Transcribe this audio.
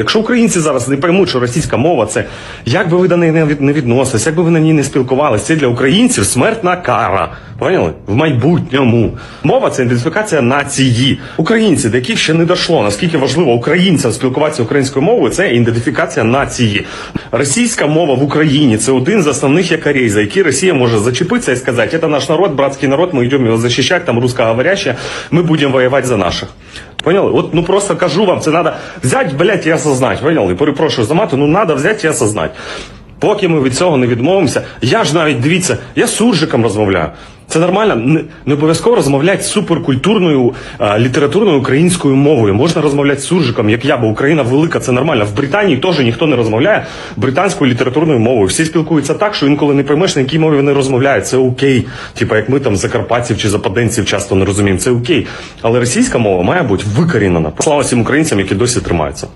Якщо українці зараз не поймуть, що російська мова це як би ви до неї не від- не відносились, як би ви на ній не спілкувалися, це для українців смертна кара. Поняли? В майбутньому мова це ідентифікація нації. Українці, до яких ще не дійшло, наскільки важливо українцям спілкуватися українською мовою, це ідентифікація нації. Російська мова в Україні це один з основних якорей, за які Росія може зачепитися і сказати, це наш народ, братський народ, ми йдемо його захищати, там русскоговорящие, ми будемо воювати за наших. Поняли? От ну просто кажу вам, це треба взяти, блядь, і осознать. Поняли? Перепрошую за мату, ну треба взяти і осознати. Поки ми від цього не відмовимося, я ж навіть дивіться, я з суржиком розмовляю. Це нормально, не, не обов'язково розмовляти суперкультурною а, літературною українською мовою. Можна розмовляти з суржиком, як я, бо Україна велика, це нормально. В Британії теж ніхто не розмовляє британською літературною мовою. Всі спілкуються так, що інколи не приймеш, на якій мові вони розмовляють. Це окей. Типа як ми там закарпатців чи западенців часто не розуміємо. Це окей. Але російська мова має бути викорінена. Слава всім українцям, які досі тримаються.